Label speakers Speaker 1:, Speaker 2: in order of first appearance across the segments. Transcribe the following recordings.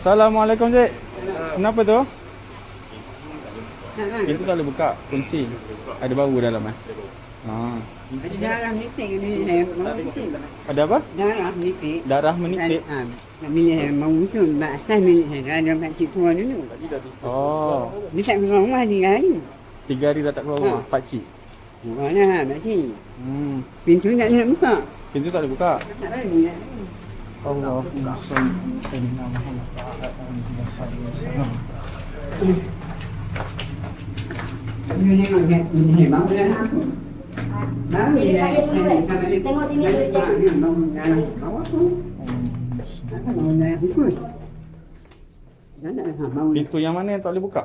Speaker 1: Assalamualaikum Cik. Kenapa tu? Pintu tak boleh buka. Kunci. Ada bau dalam eh? Ha.
Speaker 2: Ada darah nitik ni saya mau.
Speaker 1: Ada apa?
Speaker 2: Darah nitik.
Speaker 1: Darah menitik.
Speaker 2: Ah, Kami saya mau usul mak asal milik saya ada mak cik tua dulu.
Speaker 1: Oh.
Speaker 2: Dia tak keluar rumah tiga hari.
Speaker 1: Tiga hari dah tak keluar rumah. Pak cik.
Speaker 2: Mana mak cik?
Speaker 1: Hmm.
Speaker 2: Pintu tak nak buka.
Speaker 1: Pintu tak boleh buka.
Speaker 2: Tak berani dia ni. Nah,
Speaker 3: saya dulu. Tengok sini dulu,
Speaker 2: tu. Apa mau nak ikut? Dah nak sama mau.
Speaker 1: Pintu yang mana yang tak boleh buka?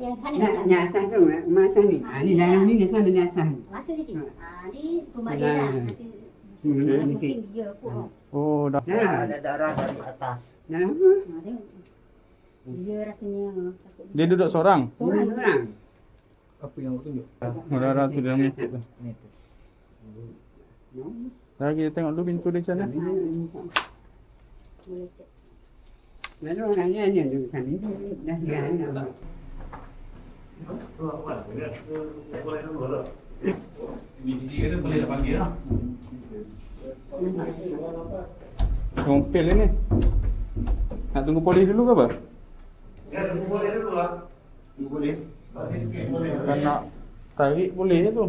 Speaker 3: Yang sana
Speaker 2: Nak nak asal tu, rumah asal ni. Ah ni dalam ni dia sana dia asal.
Speaker 3: Masuk sini. Ah, ni rumah dia lah.
Speaker 2: Hmm,
Speaker 3: mungkin
Speaker 2: ni.
Speaker 3: dia pun.
Speaker 1: Oh, dah.
Speaker 2: Dah.
Speaker 4: Ada darah dari atas.
Speaker 3: Ah, tengok. Dia rasanya takut.
Speaker 1: Dia duduk seorang.
Speaker 2: Orang orang.
Speaker 4: Apa yang aku tunjuk?
Speaker 1: Darah tu dalam tu.
Speaker 4: Ni tu.
Speaker 1: Dah kita tengok dulu pintu dia macam mana.
Speaker 3: Boleh cek.
Speaker 2: Lalu orang ni ada tu kami dah tiga hari dah.
Speaker 1: Ngompel ni. Nak tunggu polis dulu ke apa?
Speaker 4: Boleh.
Speaker 1: Kan nak tarik boleh je tu.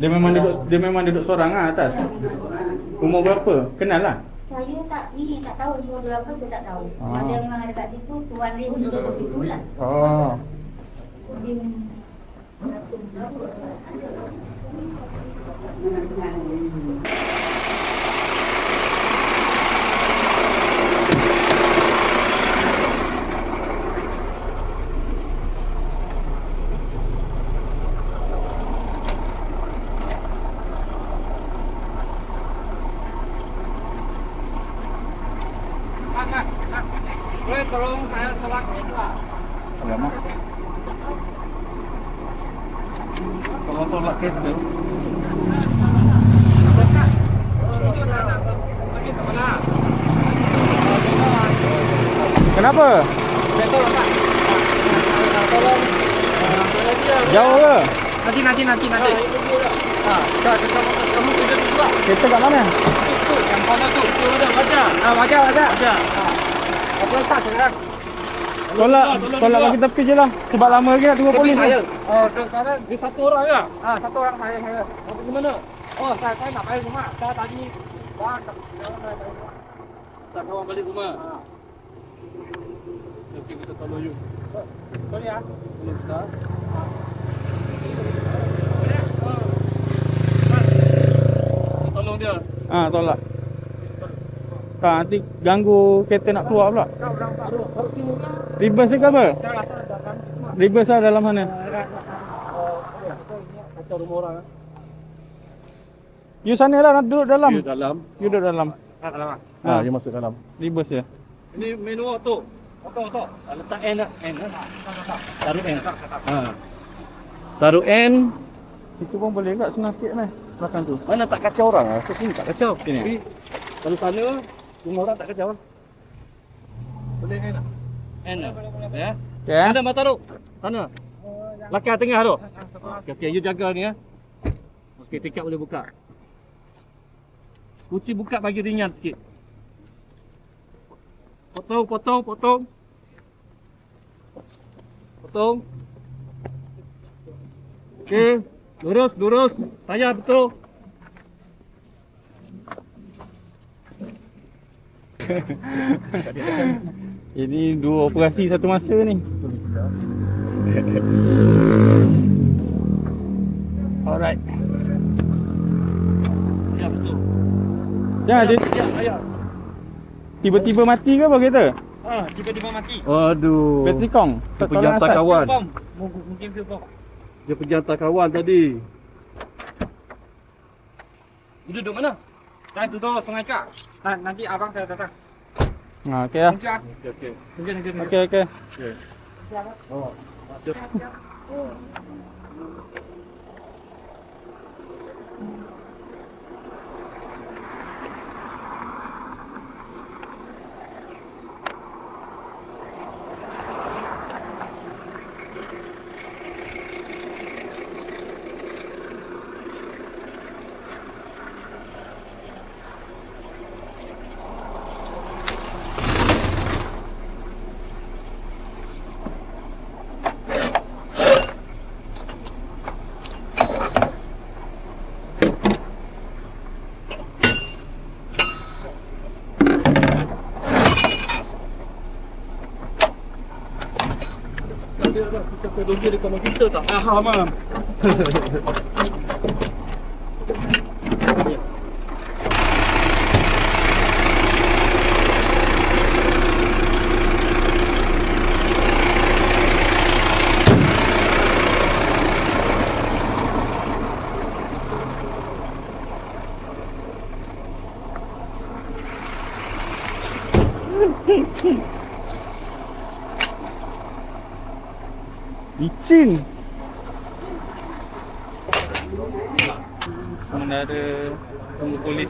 Speaker 1: Dia memang duduk dia memang duduk seorang ah atas. Umur berapa? Kenal lah.
Speaker 3: Saya tak ni tak tahu umur dia apa saya tak tahu.
Speaker 1: Ah.
Speaker 3: Dia memang ada kat situ, tuan dia sudah kat situ lah.
Speaker 1: Oh.
Speaker 3: Dia
Speaker 4: Boleh tolong saya tolak
Speaker 1: Alamak. Kalau tolak kereta. Kenapa?
Speaker 4: Betul tak? Tolong.
Speaker 1: Jauh ke?
Speaker 4: Nanti nanti nanti nanti. Ah, kamu kamu kamu kerja tu juga.
Speaker 1: Kereta kat mana?
Speaker 4: Itu yang mana tu? Wajah. Ah, wajah wajah. Wajah. Apa tak sekarang?
Speaker 1: Tolak, tolak bagi tepi je lah. Sebab lama lagi nak tunggu polis.
Speaker 4: saya. Oh, tu kanan.
Speaker 5: Ini satu orang ya?
Speaker 4: Ah, satu orang saya saya.
Speaker 5: Mau pergi mana?
Speaker 4: Oh, saya saya nak balik rumah. Saya tadi Wah, tak saya balik rumah.
Speaker 5: Tak kawan balik rumah. Okey, kita tolong you.
Speaker 4: Sorry ah.
Speaker 5: Tolong kita. Tolong dia.
Speaker 1: Ah, tolak. Tak, nanti ganggu kereta nak keluar pula.
Speaker 4: Tak.
Speaker 1: Reverse ke apa? Reverse lah dalam mana?
Speaker 5: Kacau rumah orang kan?
Speaker 1: You sana lah nak duduk dalam.
Speaker 5: Dia dalam.
Speaker 1: You duduk dalam.
Speaker 4: Ah, dalam ah.
Speaker 5: Ha, dia masuk dalam.
Speaker 1: Reverse je.
Speaker 5: Ini menu auto.
Speaker 4: Betul betul.
Speaker 5: Ah, Letak N lah. N lah. Taruh N. Ha. Taruh N.
Speaker 1: Itu pun boleh kat senang sikit ni. Belakang tu.
Speaker 5: Mana tak kacau orang ah? So, sini tak kacau.
Speaker 1: Sini.
Speaker 5: Tapi kalau sana rumah orang tak kacau.
Speaker 4: Boleh kan?
Speaker 5: Lah. Ya.
Speaker 1: Okay eh?
Speaker 5: Ada mata taruh. Sana. Lakar tengah tu. Okey, okey, you jaga ni ya. Okey, tikap boleh buka. Kunci buka bagi ringan sikit. Potong, potong, potong. Potong. Okey, lurus, lurus. Tayar betul.
Speaker 1: Ini dua operasi satu masa ni. Alright.
Speaker 5: Ya, betul.
Speaker 1: Jangan dia
Speaker 5: Ya, ya.
Speaker 1: tiba-tiba mati ke apa kereta?
Speaker 4: Ah, tiba-tiba mati.
Speaker 5: Waduh.
Speaker 1: Bateri kong.
Speaker 5: Dia pergi hantar kawan.
Speaker 4: Mungkin fuel bom.
Speaker 5: Dia pergi hantar kawan tadi. Dia duduk mana?
Speaker 4: Saya duduk sungai Cak. Nah, nanti abang saya datang.
Speaker 1: Ha, okey lah.
Speaker 4: Ah.
Speaker 5: Okey, okey.
Speaker 4: Tunggu tunggu.
Speaker 1: Okey okey.
Speaker 5: Oh. Kita peduli dia kalau kita tak faham ah.
Speaker 1: Licin. Sementara tunggu polis.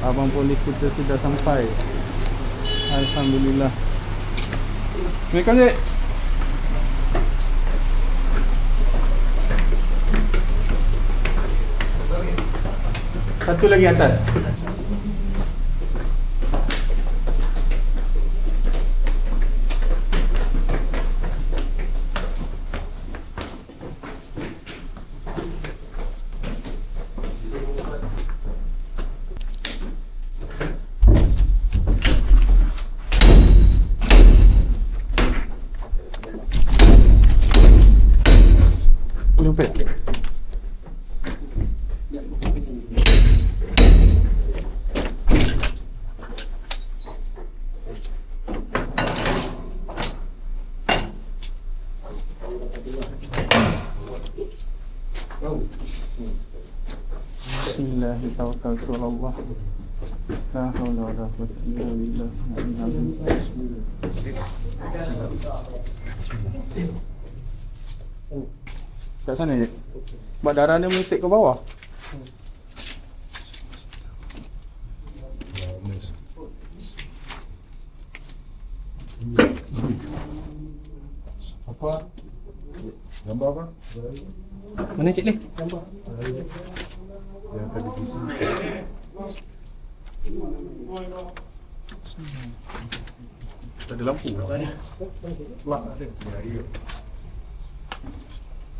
Speaker 1: Abang polis kita sudah sampai. Alhamdulillah. Assalamualaikum Cik. Satu lagi atas. limpei. بسم الله توكلت على الله لا حول ولا قوة إلا Kat sana je. Sebab darah dia menitik ke bawah.
Speaker 6: Apa? Gambar apa?
Speaker 5: Mana cik ni?
Speaker 6: Yang tadi susu. Tak ada lampu. Pelak ada. Ya, ya.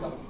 Speaker 6: doang. Apa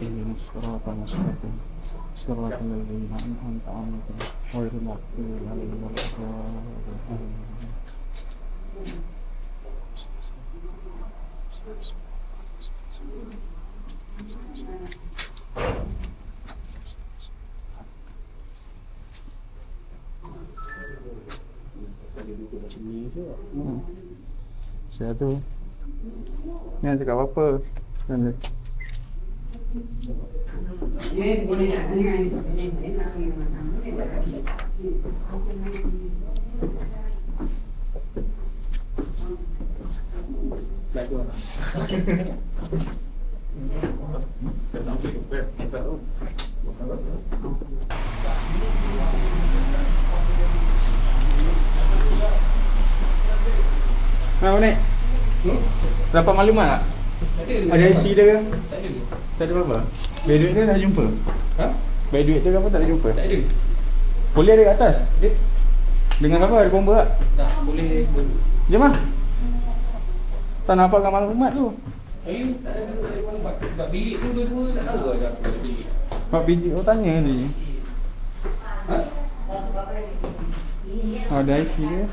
Speaker 1: اهدنا الصراط المستقيم صراط الذين انعمت عليهم غير المغضوب عليهم ولا Saya tu Ni nak cakap
Speaker 7: apa-apa
Speaker 1: Ha, ni. Dapat maklumat tak? Ada IC dia ke?
Speaker 5: Tak ada.
Speaker 1: Tak ada apa-apa? Bayar duit dia dah jumpa?
Speaker 5: Ha?
Speaker 1: Bayar duit dia ke apa tak ada jumpa?
Speaker 5: Tak ada.
Speaker 1: Boleh ada kat atas?
Speaker 5: Ada.
Speaker 1: Dengan apa? Ada bomba tak?
Speaker 5: Tak boleh.
Speaker 1: Jom lah. Tak nampak kat maklumat tu.
Speaker 5: Ayu tak ada duduk dari mana. Sebab bilik tu dua-dua tak tahu ada apa ada bilik.
Speaker 1: Mak biji oh tanya ni.
Speaker 5: Ha?
Speaker 1: Ada IC dia.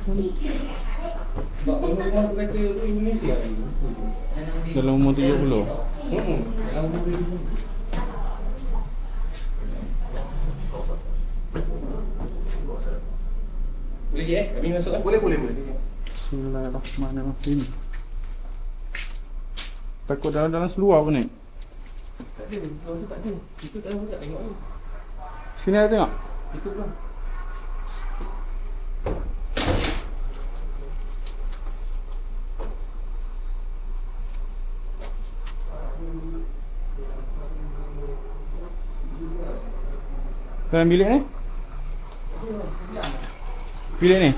Speaker 5: Sebab kalau kata tu Indonesia ni.
Speaker 1: Dalam umur 70.
Speaker 5: Hmm. Dalam umur 70. Boleh je eh? Kami masuk kan?
Speaker 6: Boleh, boleh, boleh.
Speaker 1: Bismillahirrahmanirrahim. Takut dalam dalam seluar pun ni.
Speaker 5: Tak ada. Kalau tu tak ada. Itu tak ada tak tengok ni.
Speaker 1: Sini ada tengok.
Speaker 5: Itu belum.
Speaker 1: Dalam bilik ni? Bilik ni?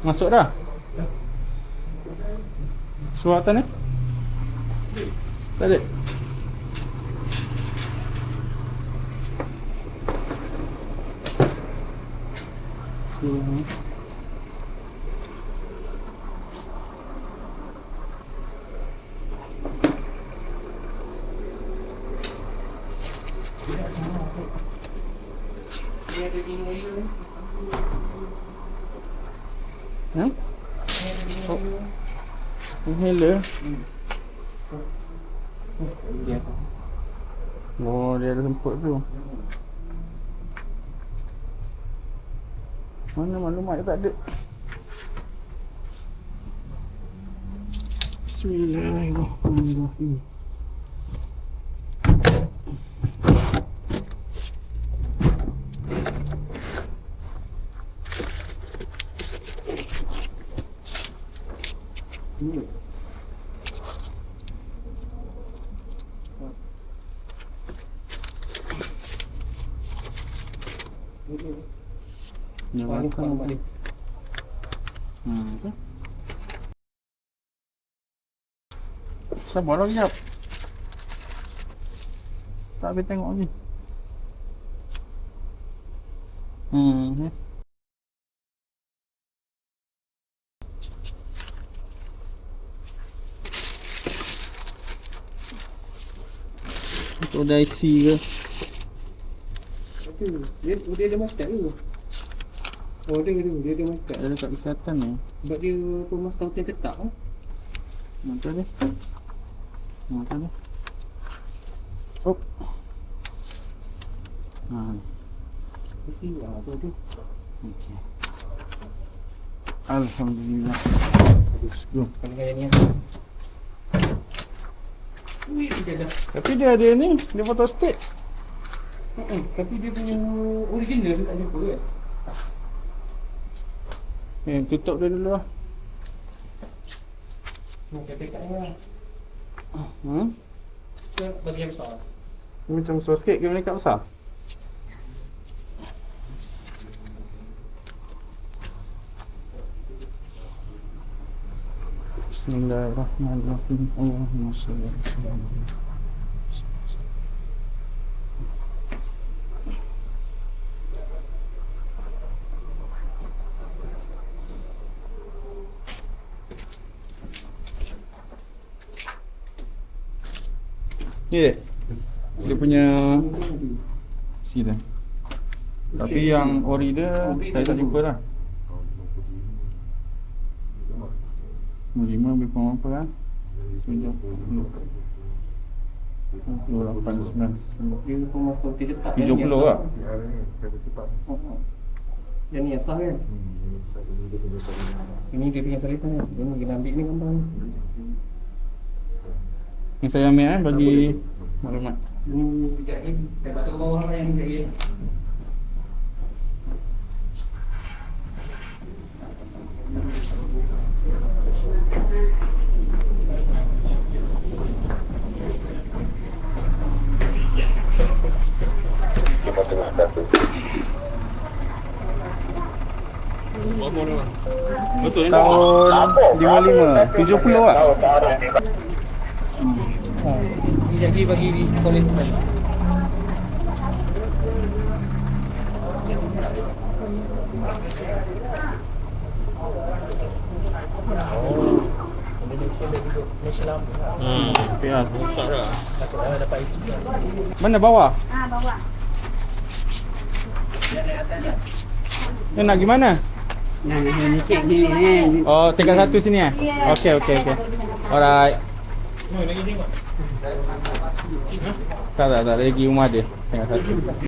Speaker 1: Masuk dah? Suara atas ni? Tak ada? Hmm.
Speaker 5: Dia ada minum air ni.
Speaker 1: Ha? Oh. Inhaler.
Speaker 5: Dia
Speaker 1: Oh, dia ada semput tu. Mana maklumat dia tak ada. Bismillahirrahmanirrahim. Nyalakan
Speaker 5: Mak
Speaker 1: apa?
Speaker 5: dia.
Speaker 1: Hmm. tu. Sabar lagi jap. Tak habis tengok ni. Hmm. Itu ada IC ke?
Speaker 5: Dia dia ada master tu. Oh dia dia dia ada master.
Speaker 1: Ada dekat kesihatan ni.
Speaker 5: Sebab dia rumah setahun dia tetap kan.
Speaker 1: Mata dia. Mata dia. Oh. Ha.
Speaker 5: Mesti lah tu tu.
Speaker 1: Okey. Alhamdulillah. Let's go.
Speaker 5: Kalau kaya ni. Dia.
Speaker 1: Tapi dia ada ni, dia foto state.
Speaker 5: Hmm, tapi dia punya original dia tak jumpa kan.
Speaker 1: Eh, tutup dia dulu lah.
Speaker 5: Ni dekat ni lah.
Speaker 1: Hmm?
Speaker 5: Kita bagi besar.
Speaker 1: Ni macam besar sikit ke mereka besar? Bismillahirrahmanirrahim. Allahumma salli ala sayyidina Ni dia. Dia punya sila. Tapi yang ori dia saya tak jumpa dah. Lima lebih kurang apa kan? Tujuh puluh. Puluh lapan sembilan.
Speaker 5: Dia rumah setahun dia tetap.
Speaker 1: Tujuh puluh lah.
Speaker 6: Hari ni, kata tetap.
Speaker 5: Oh, oh. Yang ni yang sah kan? Ini dia punya kan? Ini kena ambil ni gambar ni.
Speaker 1: Ni saya ambil eh bagi maklumat.
Speaker 5: Ini sekejap ni. Saya patut bawah yang ni sekejap ni. Betul ni
Speaker 1: Tahun 55, 70 ah.
Speaker 5: Ha. Ni jadi bagi solid kembali.
Speaker 1: Hmm, ya.
Speaker 5: dapat isi.
Speaker 1: Mana bawah?
Speaker 3: Ah, bawa.
Speaker 1: Ni nak gimana?
Speaker 2: Nah, nah, ni cek ni ni.
Speaker 1: Oh, tinggal satu sini eh?
Speaker 3: Ya.
Speaker 1: Okey, okey, okey. Alright. Tak, tak, tak. Lagi rumah dia. Tinggal satu.